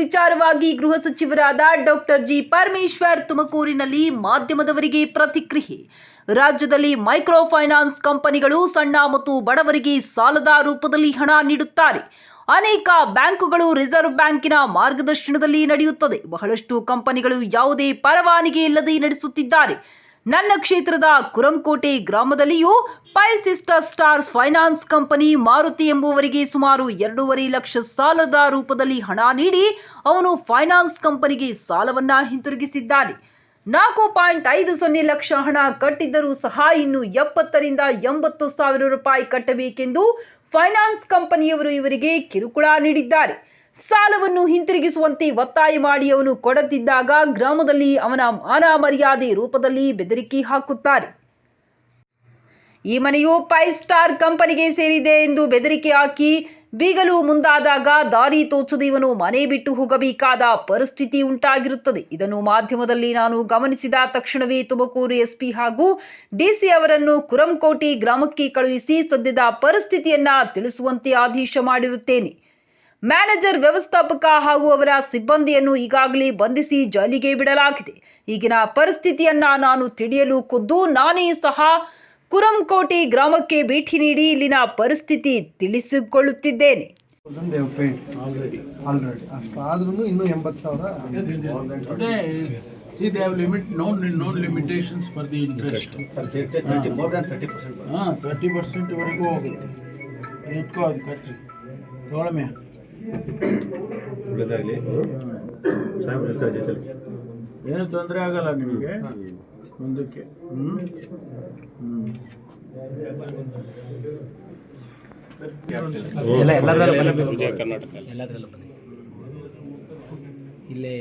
ವಿಚಾರವಾಗಿ ಗೃಹ ಸಚಿವರಾದ ಡಾಕ್ಟರ್ ಜಿ ಪರಮೇಶ್ವರ್ ತುಮಕೂರಿನಲ್ಲಿ ಮಾಧ್ಯಮದವರಿಗೆ ಪ್ರತಿಕ್ರಿಯೆ. ರಾಜ್ಯದಲ್ಲಿ ಮೈಕ್ರೋ ಫೈನಾನ್ಸ್ ಕಂಪನಿಗಳು ಸಣ್ಣ ಮತ್ತು ಬಡವರಿಗೆ ಸಾಲದ ರೂಪದಲ್ಲಿ ಹಣ ನೀಡುತ್ತಾರೆ. ಅನೇಕ ಬ್ಯಾಂಕುಗಳು ರಿಸರ್ವ್ ಬ್ಯಾಂಕಿನ ಮಾರ್ಗದರ್ಶನದಲ್ಲಿ ನಡೆಯುತ್ತದೆ. ಬಹಳಷ್ಟು ಕಂಪನಿಗಳು ಯಾವುದೇ ಪರವಾನಿಗೆ ಇಲ್ಲದೆ ನಡೆಸುತ್ತಿದ್ದಾರೆ. ನನ್ನ ಕ್ಷೇತ್ರದ ಕುರಂಕೋಟೆ ಗ್ರಾಮದಲ್ಲಿಯೂ pi sister stars finance company Maruti ಎಂಬುವರಿಗೆ ಸುಮಾರು ಎರಡೂವರೆ ಲಕ್ಷ ಸಾಲದ ರೂಪದಲ್ಲಿ ಹಣ ನೀಡಿ ಅವನು ಫೈನಾನ್ಸ್ ಕಂಪನಿಗೆ ಸಾಲವನ್ನ ಹಿಂತಿರುಗಿಸಿದ್ದಾನೆ. ನಾಲ್ಕು ಪಾಯಿಂಟ್ ಐದು ಸೊನ್ನೆ ಲಕ್ಷ ಹಣ ಕಟ್ಟಿದ್ದರೂ ಸಹ ಇನ್ನು ಎಪ್ಪತ್ತರಿಂದ ಎಂಬತ್ತು ಸಾವಿರ ರೂಪಾಯಿ ಕಟ್ಟಬೇಕೆಂದು ಫೈನಾನ್ಸ್ ಕಂಪನಿಯವರು ಇವರಿಗೆ ಕಿರುಕುಳ ನೀಡಿದ್ದಾರೆ. ಸಾಲವನ್ನು ಹಿಂತಿರುಗಿಸುವಂತೆ ಒತ್ತಾಯ ಮಾಡಿ ಅವನು ಕೊಡದಿದ್ದಾಗ ಗ್ರಾಮದಲ್ಲಿ ಅವನ ಮಾನ ಮರ್ಯಾದೆ ರೂಪದಲ್ಲಿ ಬೆದರಿಕೆ ಹಾಕುತ್ತಾರೆ. ಈ ಮನೆಯು ಫೈವ್ ಸ್ಟಾರ್ ಕಂಪನಿಗೆ ಸೇರಿದೆ ಎಂದು ಬೆದರಿಕೆ ಹಾಕಿ ಬೀಗಲು ಮುಂದಾದಾಗ ದಾರಿ ತೋಚದ ಇವನು ಮನೆ ಬಿಟ್ಟು ಹೋಗಬೇಕಾದ ಪರಿಸ್ಥಿತಿ ಉಂಟಾಗಿರುತ್ತದೆ. ಇದನ್ನು ಮಾಧ್ಯಮದಲ್ಲಿ ನಾನು ಗಮನಿಸಿದ ತಕ್ಷಣವೇ ತುಮಕೂರು ಎಸ್ಪಿ ಹಾಗೂ ಡಿಸಿ ಅವರನ್ನು ಕುರಂಕೋಟಿ ಗ್ರಾಮಕ್ಕೆ ಕಳುಹಿಸಿ ಸದ್ಯದ ಪರಿಸ್ಥಿತಿಯನ್ನ ತಿಳಿಸುವಂತೆ ಆದೇಶ ಮಾಡಿರುತ್ತೇನೆ. ಮ್ಯಾನೇಜರ್, ವ್ಯವಸ್ಥಾಪಕ ಹಾಗೂ ಅವರ ಸಿಬ್ಬಂದಿಯನ್ನು ಈಗಾಗಲೇ ಬಂಧಿಸಿ ಜೈಲಿಗೆ ಬಿಡಲಾಗಿದೆ. ಈಗಿನ ಪರಿಸ್ಥಿತಿಯನ್ನ ನಾನು ತಿಳಿಯಲು ಖುದ್ದು ನಾನೇ ಸಹ ಕುರಂಕೋಟೆ ಗ್ರಾಮಕ್ಕೆ ಭೇಟಿ ನೀಡಿ ಇಲ್ಲಿನ ಪರಿಸ್ಥಿತಿ ತಿಳಿಸಿಕೊಳ್ಳುತ್ತಿದ್ದೇನೆ. ದೇ ಪೇಡ್ ಆಲ್ರೆಡಿ ಅಷ್ಟು ಆದ್ರೂ ಇನ್ನೂ ಎಂಬತ್ತು ಸಾವಿರ They, see, they have limit, no, no limitations for the interest. more than thirty percent. ಹಾ ತರ್ಟಿ ಪರ್ಸೆಂಟ್ ವರೆಗೂ ಹೋಗುತ್ತೆ. ಎತ್ಕೋ ಅದು ಕಟ್ಟಿ go. ಇರ್ತಾರೆ ಜೊತೆಲಿ. ಏನು ತೊಂದರೆ ಆಗಲ್ಲ ನಿಮಗೆ? ಮುಂದಕ್ಕೆ ಹ್ಞೂ ಹ್ಞೂ ಎಲ್ಲ ಎಲ್ಲದರಲ್ಲೂ ಬನ್ನಿ. ಎಲ್ಲದರಲ್ಲೂ ಬನ್ನಿ. ಇಲ್ಲೇ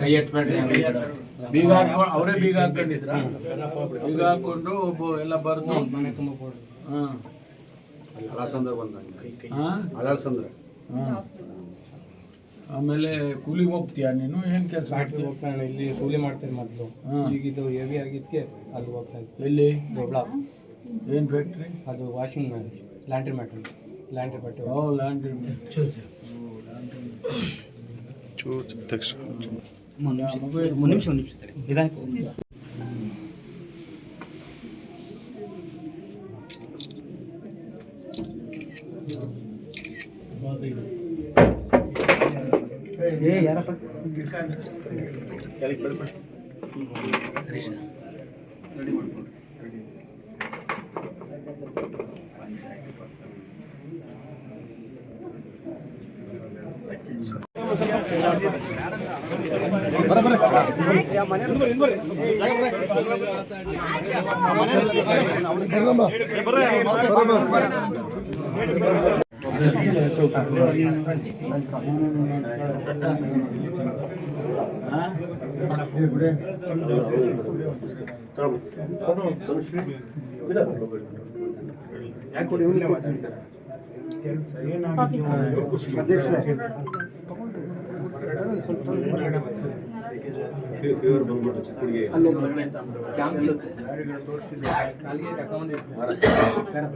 ಕೈ ಎತ್ಬೇಡ್ರಿ ಬೀಗ ಹಾಕೊಂಡು ಅವರೇ ಬೀಗ ಹಾಕೊಂಡಿದ್ರ ಬೀಗ ಹಾಕೊಂಡು ಒಬ್ಬ ಎಲ್ಲ ಬರ್ದು ಹಾಂ ಅಲಾಸಂದ್ರ ಬಂದಂಗೆ ಹಾಂ ಅಲಾಸಂದ್ರ ಹಾಂ ಆಮೇಲೆ ಕೂಲಿ ಹೋಗ್ತೀಯಾ ನೀನು? ಏನು ಕೆಲಸ ಮಾಡ್ತೀಯ? ಹೋಗ್ತಾನೆ ಇಲ್ಲಿ. ಕೂಲಿ ಮಾಡ್ತೀನಿ ಮೊದಲು. ಹಾಂ. ಈಗ ಇದು ಹೆವಿ ಆಗಿದ್ದಕ್ಕೆ ಅಲ್ಲಿ ಹೋಗ್ತಾ ಇದ್ದೆ. ಎಲ್ಲಿ? ದೊಡ್ಡ ಏನು ಫ್ಯಾಕ್ಟ್ರಿ ಅದು ವಾಷಿಂಗ್ ಮ್ಯಾನ್ ಲ್ಯಾಂಡ್ರಿ ಮ್ಯಾಟ್ರಿ ಲ್ಯಾಂಡ್ರಿ ಬಟ್ಟೆ ಓ ಲ್ಯಾಂಡ್ರಿ ಒಂದು ನಿಮಿಷ ಒಂದು ನಿಮಿಷ ಹರೀಶ ಫೀವರ್ ಬಂದ್ಬಿಟ್ಟು ಚಿಕ್ಕುಡಿಗೆ ನರ್ವಸ್ ಪ್ರಾಬ್ಲಮ್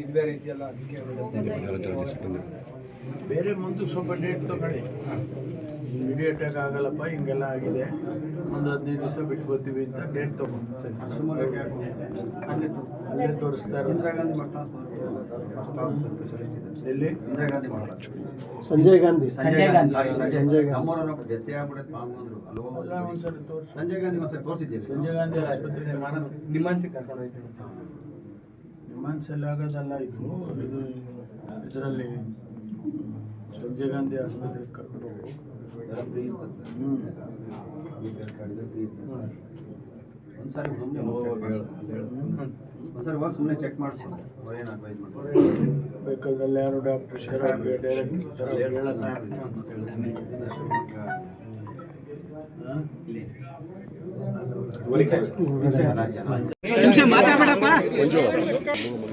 ಇದು ಬೇರೆ ಮುಂದೆ ಅದಕ್ಕೆ ಬೇರೆ ಮುಂದಕ್ಕೆ ಸ್ವಲ್ಪ ಡೇಟ್ ತಗೊಳ್ಳಿ. ಇಮಿಡಿಯೇಟಾಗಿ ಆಗಲ್ಲಪ್ಪ ಹಿಂಗೆಲ್ಲ ಆಗಿದೆ. ಒಂದು ಹದಿನೈದು ದಿವಸ ಬಿಟ್ಟು ಬರ್ತೀವಿ ಅಂತ ಡೇಟ್ ತಗೊಂಡು. ಅಲ್ಲೇ ತೋರಿಸ್ತಾ ಇರೋದು. ಎಲ್ಲಿ? ಇಂದಿರಾ ಗಾಂಧಿ. ಸಂಜಯ್ ಗಾಂಧಿ. ಸಂಜಯ್ ಗಾಂಧಿ. ಸಂಜಯ್ ಗಾಂಧಿ. ನಮ್ಮೂರವ್ರು ಜೊತೆ ಆಗ್ಬಿಡತ್ತೆ ಮಾಮೂಲು ಸಂಜಯ್ ಗಾಂಧಿ ಒಂದ್ಸರಿ ಸಂಜಯ್ ಗಾಂಧಿ ಆಸ್ಪತ್ರೆ ಮಾನಸ ನಿಮ್ಮನ್ಸಿ ಕರ್ಕೊಂಡು ಹೋಗ್ತೀನಿ ವಿಮಾನಸಲ್ಲಿ ಆಗೋದಲ್ಲ ಇದು. ಇದು ಇದರಲ್ಲಿ ಸಂಜಯ್ ಗಾಂಧಿ ಆಸ್ಪತ್ರೆಗೆ ಕರ್ಕೊಂಡು ಹೋಗು. ಫ್ರೀ ಇರ್ತದೆ. ಹ್ಞೂ ಫ್ರೀ ಇರ್ತದೆ. ಒಂದ್ಸರಿ ಸುಮ್ಮನೆ ಚೆಕ್ ಮಾಡಿಸು ಯಾರು ಡಾಕ್ಟರ್ ಶರಾಬ್ಗೆ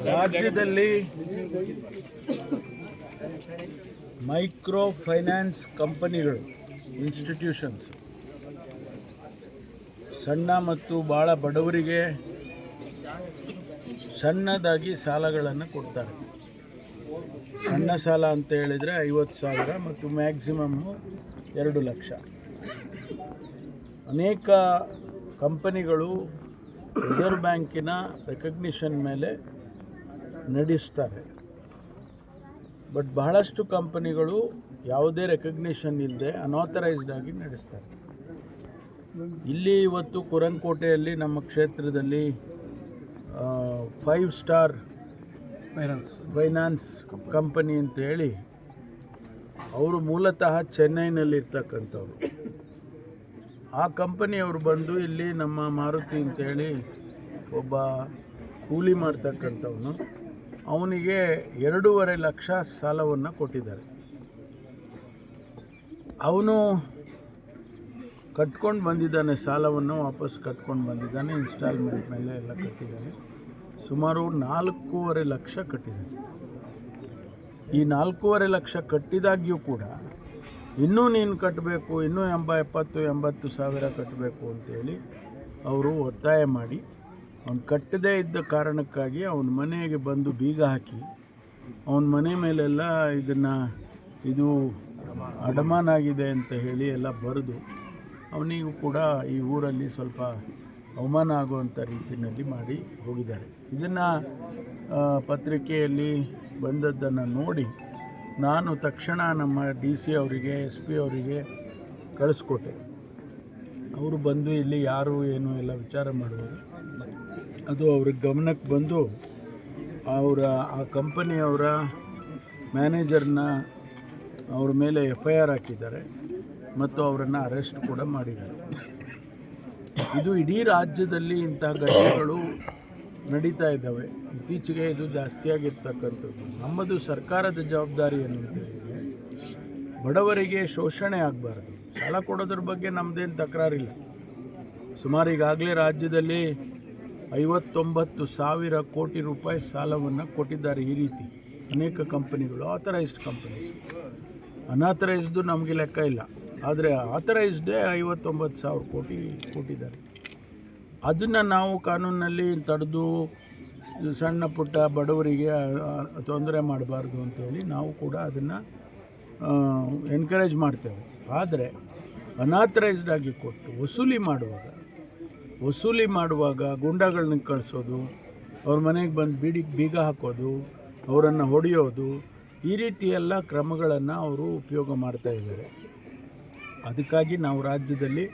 ರಾಜ್ಯದಲ್ಲಿ ಮೈಕ್ರೋ ಫೈನಾನ್ಸ್ ಕಂಪನಿಗಳು ಇನ್ಸ್ಟಿಟ್ಯೂಷನ್ಸ್ ಸಣ್ಣ ಮತ್ತು ಭಾಳ ಬಡವರಿಗೆ ಸಣ್ಣದಾಗಿ ಸಾಲಗಳನ್ನು ಕೊಡ್ತಾರೆ. ಸಣ್ಣ ಸಾಲ ಅಂತ ಹೇಳಿದರೆ ಐವತ್ತು ಸಾವಿರ ಮತ್ತು ಮ್ಯಾಕ್ಸಿಮಮ್ಮು ಎರಡು ಲಕ್ಷ. ಅನೇಕ ಕಂಪನಿಗಳು ರಿಸರ್ವ್ ಬ್ಯಾಂಕಿನ ರೆಕಗ್ನಿಷನ್ ಮೇಲೆ ನಡೆಸ್ತಾರೆ. ಬಟ್ ಬಹಳಷ್ಟು ಕಂಪನಿಗಳು ಯಾವುದೇ ರೆಕಗ್ನಿಷನ್ ಇಲ್ಲದೆ ಅನಾಥರೈಸ್ಡ್ ಆಗಿ ನಡೆಸ್ತಾರೆ. ಇಲ್ಲಿ ಇವತ್ತು ಕುರಂಕೋಟೆಯಲ್ಲಿ ನಮ್ಮ ಕ್ಷೇತ್ರದಲ್ಲಿ five star finance finance company ಅಂತ ಹೇಳಿ, ಅವರು ಮೂಲತಃ ಚೆನ್ನೈನಲ್ಲಿರ್ತಕ್ಕಂಥವ್ರು. ಆ ಕಂಪನಿಯವರು ಬಂದು ಇಲ್ಲಿ ನಮ್ಮ ಮಾರುತಿ ಅಂತೇಳಿ ಒಬ್ಬ ಕೂಲಿ ಮಾಡ್ತಕ್ಕಂಥವನು. ಅವನಿಗೆ ಎರಡೂವರೆ ಲಕ್ಷ ಸಾಲವನ್ನು ಕೊಟ್ಟಿದ್ದಾರೆ. ಅವನು ಕಟ್ಕೊಂಡು ಬಂದಿದ್ದಾನೆ, ಸಾಲವನ್ನು ವಾಪಸ್ ಕಟ್ಕೊಂಡು ಬಂದಿದ್ದಾನೆ ಇನ್ಸ್ಟಾಲ್ಮೆಂಟ್ ಮೇಲೆ ಎಲ್ಲ ಕಟ್ಟಿದ್ದಾನೆ. ಸುಮಾರು ನಾಲ್ಕೂವರೆ ಲಕ್ಷ ಕಟ್ಟಿದ್ದಾನೆ. ಈ ನಾಲ್ಕೂವರೆ ಲಕ್ಷ ಕಟ್ಟಿದಾಗ್ಯೂ ಕೂಡ ಇನ್ನೂ ನೀನು ಕಟ್ಟಬೇಕು, ಇನ್ನೂ ಎಂಬ ಎಪ್ಪತ್ತು, ಎಂಬತ್ತು ಸಾವಿರ ಕಟ್ಟಬೇಕು ಅಂತೇಳಿ ಅವರು ಒತ್ತಾಯ ಮಾಡಿ, ಅವನು ಕಟ್ಟದೇ ಇದ್ದ ಕಾರಣಕ್ಕಾಗಿ ಅವನ ಮನೆಗೆ ಬಂದು ಬೀಗ ಹಾಕಿ, ಅವನ ಮನೆ ಮೇಲೆಲ್ಲ ಇದನ್ನು ಇದು ಅಡಮಾನ ಆಗಿದೆ ಅಂತ ಹೇಳಿ ಎಲ್ಲ ಬರೆದು ಅವನಿಗೂ ಕೂಡ ಈ ಊರಲ್ಲಿ ಸ್ವಲ್ಪ ಅವಮಾನ ಆಗುವಂಥ ರೀತಿಯಲ್ಲಿ ಮಾಡಿ ಹೋಗಿದ್ದಾರೆ. ಇದನ್ನು ಪತ್ರಿಕೆಯಲ್ಲಿ ಬಂದದ್ದನ್ನು ನೋಡಿ ನಾನು ತಕ್ಷಣ ನಮ್ಮ ಡಿ ಸಿ ಅವರಿಗೆ, ಎಸ್ ಪಿ ಅವರಿಗೆ ಕಳಿಸ್ಕೊಟ್ಟೆ. ಅವರು ಬಂದು ಇಲ್ಲಿ ಯಾರು ಏನು ಎಲ್ಲ ವಿಚಾರ ಮಾಡುವರು ಅದು ಅವ್ರ ಗಮನಕ್ಕೆ ಬಂದು ಅವರ, ಆ ಕಂಪನಿಯವರ ಮ್ಯಾನೇಜರ್ನ ಅವ್ರ ಮೇಲೆ ಎಫ್ ಐ ಆರ್ ಹಾಕಿದ್ದಾರೆ. ಮತ್ತು ಅವರನ್ನು ಅರೆಸ್ಟ್ ಕೂಡ ಮಾಡಿದ್ದಾರೆ. ಇದು ಇಡೀ ರಾಜ್ಯದಲ್ಲಿ ಇಂಥ ಘಟನೆಗಳು ನಡೀತಾ ಇದ್ದಾವೆ. ಇತ್ತೀಚೆಗೆ ಇದು ಜಾಸ್ತಿಯಾಗಿರ್ತಕ್ಕಂಥದ್ದು. ನಮ್ಮದು ಸರ್ಕಾರದ ಜವಾಬ್ದಾರಿ ಏನು ಅಂತ ಹೇಳಿದರೆ ಬಡವರಿಗೆ ಶೋಷಣೆ ಆಗಬಾರ್ದು. ಸಾಲ ಕೊಡೋದ್ರ ಬಗ್ಗೆ ನಮ್ಮದೇನು ತಕರಾರಿಲ್ಲ. ಸುಮಾರು ಈಗಾಗಲೇ ರಾಜ್ಯದಲ್ಲಿ ಐವತ್ತೊಂಬತ್ತು ಸಾವಿರ ಕೋಟಿ ರೂಪಾಯಿ ಸಾಲವನ್ನು ಕೊಟ್ಟಿದ್ದಾರೆ ಈ ರೀತಿ. ಅನೇಕ ಕಂಪನಿಗಳು ಆಥರೈಸ್ಡ್ ಕಂಪನೀಸ್ ಅನಾಥರೈಸ್ದು ನಮಗೆ ಲೆಕ್ಕ ಇಲ್ಲ. ಆದರೆ ಆಥರೈಸ್ಡೇ ಐವತ್ತೊಂಬತ್ತು ಸಾವಿರ ಕೋಟಿ ಕೊಟ್ಟಿದ್ದಾರೆ. ಅದನ್ನು ನಾವು ಕಾನೂನಲ್ಲಿ ತಡೆದು ಸಣ್ಣ ಪುಟ್ಟ ಬಡವರಿಗೆ ತೊಂದರೆ ಮಾಡಬಾರ್ದು ಅಂತೇಳಿ ನಾವು ಕೂಡ ಅದನ್ನು ಎನ್ಕರೇಜ್ ಮಾಡ್ತೇವೆ. ಆದರೆ ಅನಾಥರೈಸ್ಡ್ ಆಗಿ ಕೊಟ್ಟು ವಸೂಲಿ ಮಾಡುವಾಗ ವಸೂಲಿ ಮಾಡುವಾಗ ಗುಂಡಗಳನ್ನ ಕಳಿಸೋದು, ಅವ್ರ ಮನೆಗೆ ಬಂದು ಬೀಡಿ, ಬೀಗ ಹಾಕೋದು, ಅವರನ್ನು ಹೊಡೆಯೋದು, ಈ ರೀತಿ ಎಲ್ಲ ಕ್ರಮಗಳನ್ನು ಅವರು ಉಪಯೋಗ ಮಾಡ್ತಾ ಇದ್ದಾರೆ. ಅದಕ್ಕಾಗಿ ನಾವು ರಾಜ್ಯದಲ್ಲಿ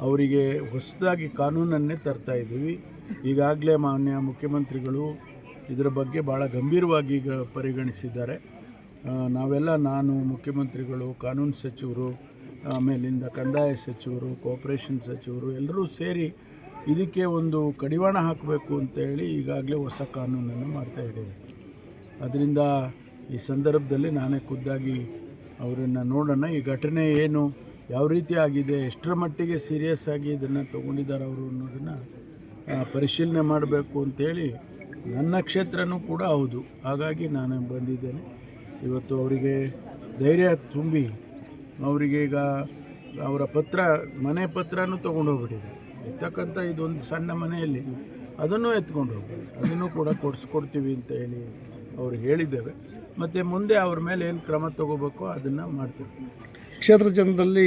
ಅವರಿಗೆ ಹೊಸದಾಗಿ ಕಾನೂನನ್ನೇ ತರ್ತಾ ಇದ್ದೀವಿ. ಈಗಾಗಲೇ ಮಾನ್ಯ ಮುಖ್ಯಮಂತ್ರಿಗಳು ಇದರ ಬಗ್ಗೆ ಭಾಳ ಗಂಭೀರವಾಗಿ ಈಗ ಪರಿಗಣಿಸಿದ್ದಾರೆ. ನಾವೆಲ್ಲ ನಾನು, ಮುಖ್ಯಮಂತ್ರಿಗಳು, ಕಾನೂನು ಸಚಿವರು ಆಮೇಲಿಂದ ಕಂದಾಯ ಸಚಿವರು ಕೋಪರೇಷನ್ ಸಚಿವರು ಎಲ್ಲರೂ ಸೇರಿ ಇದಕ್ಕೆ ಒಂದು ಕಡಿವಾಣ ಹಾಕಬೇಕು ಅಂತೇಳಿ ಈಗಾಗಲೇ ಹೊಸ ಕಾನೂನನ್ನು ಮಾಡ್ತಾ ಇದ್ದೇವೆ. ಅದರಿಂದ ಈ ಸಂದರ್ಭದಲ್ಲಿ ನಾನೇ ಖುದ್ದಾಗಿ ಅವರನ್ನು ನೋಡೋಣ. ಈ ಘಟನೆ ಏನು? ಯಾವ ರೀತಿ ಆಗಿದೆ, ಎಷ್ಟರ ಮಟ್ಟಿಗೆ ಸೀರಿಯಸ್ ಆಗಿ ಇದನ್ನು ತೊಗೊಂಡಿದ್ದಾರೆ ಅವರು ಅನ್ನೋದನ್ನು ಪರಿಶೀಲನೆ ಮಾಡಬೇಕು ಅಂತೇಳಿ ನನ್ನ ಕ್ಷೇತ್ರನೂ ಕೂಡ ಹೌದು. ಹಾಗಾಗಿ ನಾನು ಬಂದಿದ್ದೇನೆ. ಇವತ್ತು ಅವರಿಗೆ ಧೈರ್ಯ ತುಂಬಿ ಅವರಿಗೆ ಈಗ ಅವರ ಪತ್ರ, ಮನೆ ಪತ್ರನೂ ತೊಗೊಂಡು ಹೋಗ್ಬಿಟ್ಟಿದೆ ಇರ್ತಕ್ಕಂಥ ಇದೊಂದು ಸಣ್ಣ ಮನೆಯಲ್ಲಿ ಅದನ್ನು ಎತ್ಕೊಂಡು ಹೋಗ್ಬೋದು ಅದನ್ನು ಕೂಡ ಕೊಡಿಸ್ಕೊಡ್ತೀವಿ ಅಂತ ಹೇಳಿ ಅವ್ರು ಹೇಳಿದ್ದೇವೆ. ಮತ್ತು ಮುಂದೆ ಅವ್ರ ಮೇಲೆ ಏನು ಕ್ರಮ ತಗೋಬೇಕೋ ಅದನ್ನು ಮಾಡ್ತೀವಿ. ಕ್ಷೇತ್ರ ಜನರಲ್ಲಿ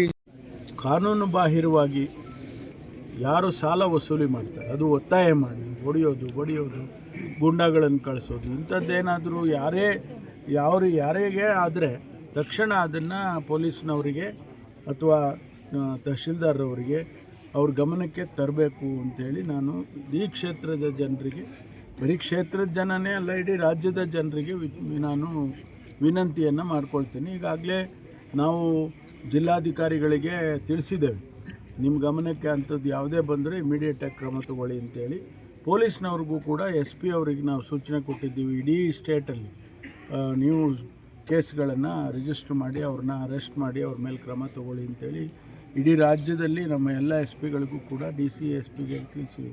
ಕಾನೂನು ಬಾಹಿರವಾಗಿ ಯಾರು ಸಾಲ ವಸೂಲಿ ಮಾಡ್ತಾರೆ? ಅದು ಒತ್ತಾಯ ಮಾಡಿ, ಹೊಡೆಯೋದು, ಬಡಿಯೋದು, ಗುಂಡಗಳನ್ನು ಕಳಿಸೋದು, ಇಂಥದ್ದೇನಾದರೂ ಯಾರೇ ಯಾರು ಯಾರಿಗೆ ಆದರೆ ತಕ್ಷಣ ಅದನ್ನು ಪೊಲೀಸ್ನವರಿಗೆ ಅಥವಾ ತಹಶೀಲ್ದಾರ್ರವರಿಗೆ ಅವ್ರ ಗಮನಕ್ಕೆ ತರಬೇಕು ಅಂತೇಳಿ ನಾನು ಈ ಕ್ಷೇತ್ರದ ಜನರಿಗೆ, ಬರೀ ಕ್ಷೇತ್ರದ ಜನನೇ ಅಲ್ಲ, ಇಡೀ ರಾಜ್ಯದ ಜನರಿಗೆ ನಾನು ವಿನಂತಿಯನ್ನು ಮಾಡ್ಕೊಳ್ತೀನಿ. ಈಗಾಗಲೇ ನಾವು ಜಿಲ್ಲಾಧಿಕಾರಿಗಳಿಗೆ ತಿಳಿಸಿದ್ದೇವೆ. ನಿಮ್ಮ ಗಮನಕ್ಕೆ ಅಂಥದ್ದು ಯಾವುದೇ ಬಂದರೆ ಇಮಿಡಿಯೇಟಾಗಿ ಕ್ರಮ ತಗೊಳ್ಳಿ ಅಂತೇಳಿ. ಪೊಲೀಸ್ನವ್ರಿಗೂ ಕೂಡ ಎಸ್ ಪಿ ಅವರಿಗೆ ನಾವು ಸೂಚನೆ ಕೊಟ್ಟಿದ್ದೀವಿ. ಇಡೀ ಸ್ಟೇಟಲ್ಲಿ ನೀವು ಕೇಸ್ಗಳನ್ನು ರಿಜಿಸ್ಟರ್ ಮಾಡಿ ಅವ್ರನ್ನ ಅರೆಸ್ಟ್ ಮಾಡಿ ಅವ್ರ ಮೇಲೆ ಕ್ರಮ ತಗೊಳ್ಳಿ ಅಂತೇಳಿ. ಇಡೀ ರಾಜ್ಯದಲ್ಲಿ ನಮ್ಮ ಎಲ್ಲ ಎಸ್ ಪಿಗಳಿಗೂ ಕೂಡ ಡಿ ಸಿ ಎಸ್ ಪಿಗೆ ತಿಳಿಸಿ.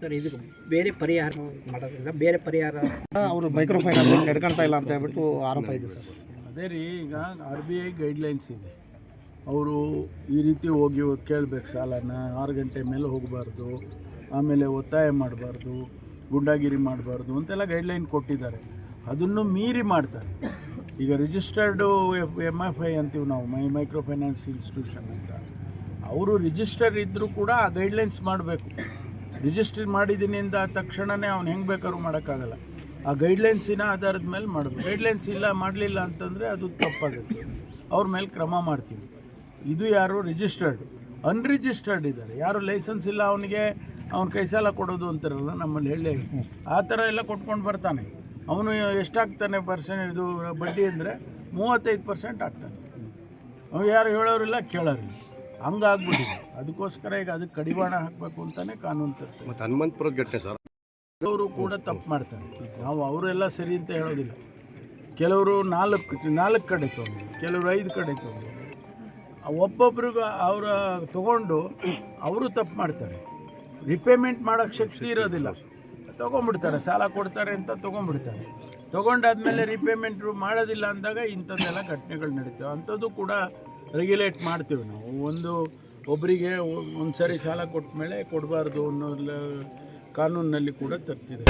ಸರ್ ಇದು ಬೇರೆ ಪರಿಹಾರ ಮಾಡೋದ್ರಿಂದ ಬೇರೆ ಪರಿಹಾರ ಅವರು ಮೈಕ್ರೋ ಫೈನಾನ್ಸ್ ನಡ್ಕೊಂತ ಇಲ್ಲ ಅಂತ ಹೇಳ್ಬಿಟ್ಟು ಆರೋಪ ಇದೆ ಸರ್. ಅದೇ ರೀ ಈಗ ಆರ್ ಬಿ ಐ ಗೈಡ್ಲೈನ್ಸ್ ಇದೆ. ಅವರು ಈ ರೀತಿ ಹೋಗಿ ಕೇಳಬೇಕು ಸಾಲನ, ಆರು ಗಂಟೆ ಮೇಲೆ ಹೋಗಬಾರ್ದು, ಆಮೇಲೆ ಒತ್ತಾಯ ಮಾಡಬಾರ್ದು, ಗುಂಡಾಗಿರಿ ಮಾಡಬಾರ್ದು ಅಂತೆಲ್ಲ ಗೈಡ್ಲೈನ್ ಕೊಟ್ಟಿದ್ದಾರೆ. ಅದನ್ನು ಮೀರಿ ಮಾಡ್ತಾರೆ. ಈಗ ರಿಜಿಸ್ಟರ್ಡು ಎಂ ಎಫ್ ಐ ಅಂತೀವಿ ನಾವು, ಮೈ ಮೈಕ್ರೋ ಫೈನಾನ್ಸ್ ಇನ್ಸ್ಟಿಟ್ಯೂಷನ್ ಅಂತ. ಅವರು ರಿಜಿಸ್ಟರ್ ಇದ್ದರೂ ಕೂಡ ಆ ಗೈಡ್ಲೈನ್ಸ್ ಮಾಡಬೇಕು. ರಿಜಿಸ್ಟರ್ ಮಾಡಿದ್ದೀನಿ ಅಂದ ತಕ್ಷಣವೇ ಅವ್ನು ಹೆಂಗೆ ಬೇಕಾದ್ರೂ ಮಾಡೋಕ್ಕಾಗಲ್ಲ. ಆ ಗೈಡ್ಲೈನ್ಸಿನ ಆಧಾರದ ಮೇಲೆ ಮಾಡಬೇಕು. ಗೈಡ್ಲೈನ್ಸ್ ಇಲ್ಲ, ಮಾಡಲಿಲ್ಲ ಅಂತಂದರೆ ಅದು ತಪ್ಪಾಗುತ್ತೆ. ಅವ್ರ ಮೇಲೆ ಕ್ರಮ ಮಾಡ್ತೀವಿ. ಇದು ಯಾರು ರಿಜಿಸ್ಟರ್ಡ್ ಅನ್ರಿಜಿಸ್ಟರ್ಡ್ ಇದ್ದಾರೆ. ಯಾರು ಲೈಸೆನ್ಸ್ ಇಲ್ಲ ಅವನಿಗೆ ಅವ್ನ ಕೈ ಸಾಲ ಕೊಡೋದು ಅಂತಾರಲ್ಲ ನಮ್ಮಲ್ಲಿ ಹೇಳಿ. ಆ ಥರ ಎಲ್ಲ ಕೊಟ್ಕೊಂಡು ಬರ್ತಾನೆ. ಅವನು ಎಷ್ಟಾಗ್ತಾನೆ ಪರ್ಸೆಂಟ್ ಇದು ಬಡ್ಡಿ ಅಂದರೆ ಮೂವತ್ತೈದು ಪರ್ಸೆಂಟ್ ಆಗ್ತಾನೆ. ಅವ್ನು ಯಾರು ಹೇಳೋರಿಲ್ಲ ಕೇಳೋರಿಲ್ಲ. ಹಂಗಾಗ್ಬಿಟ್ಟಿದೆ. ಅದಕ್ಕೋಸ್ಕರ ಈಗ ಅದಕ್ಕೆ ಕಡಿವಾಣ ಹಾಕಬೇಕು ಅಂತಲೇ ಕಾನೂನು ತರ್ತಾರೆ. ಮತ್ತು ಹನುಮಂತಪುರದ ಘಟನೆ ಸರ್? ಅವರು ಕೂಡ ತಪ್ಪು ಮಾಡ್ತಾರೆ. ನಾವು ಅವರೆಲ್ಲ ಸರಿ ಅಂತ ಹೇಳೋದಿಲ್ಲ. ಕೆಲವರು ನಾಲ್ಕು ನಾಲ್ಕು ಕಡೆ ತೊಗೊಂಡು ಕೆಲವರು ಐದು ಕಡೆ ತೊಗೊಂಡಿದ್ದಾರೆ. ಒಬ್ಬೊಬ್ರಿಗೂ ಅವರ ತಗೊಂಡು ಅವರು ತಪ್ಪು ಮಾಡ್ತಾರೆ. ರಿಪೇಮೆಂಟ್ ಮಾಡೋಕ್ಕೆ ಶಕ್ತಿ ಇರೋದಿಲ್ಲ. ತೊಗೊಂಡ್ಬಿಡ್ತಾರೆ, ಸಾಲ ಕೊಡ್ತಾರೆ ಅಂತ ತೊಗೊಂಡ್ಬಿಡ್ತಾರೆ. ತೊಗೊಂಡಾದ್ಮೇಲೆ ರಿಪೇಮೆಂಟ್ ಮಾಡೋದಿಲ್ಲ ಅಂದಾಗ ಇಂಥದ್ದೆಲ್ಲ ಘಟನೆಗಳು ನಡೀತವೆ. ಅಂಥದ್ದು ಕೂಡ ರೆಗ್ಯುಲೇಟ್ ಮಾಡ್ತೀವಿ ನಾವು. ಒಂದು ಒಬ್ಬರಿಗೆ ಒಂದು ಸರಿ ಸಾಲ ಕೊಟ್ಟ ಮೇಲೆ ಕೊಡಬಾರ್ದು ಅನ್ನೋ ಕಾನೂನಿನಲ್ಲಿ ಕೂಡ ತರ್ತಿದೆ.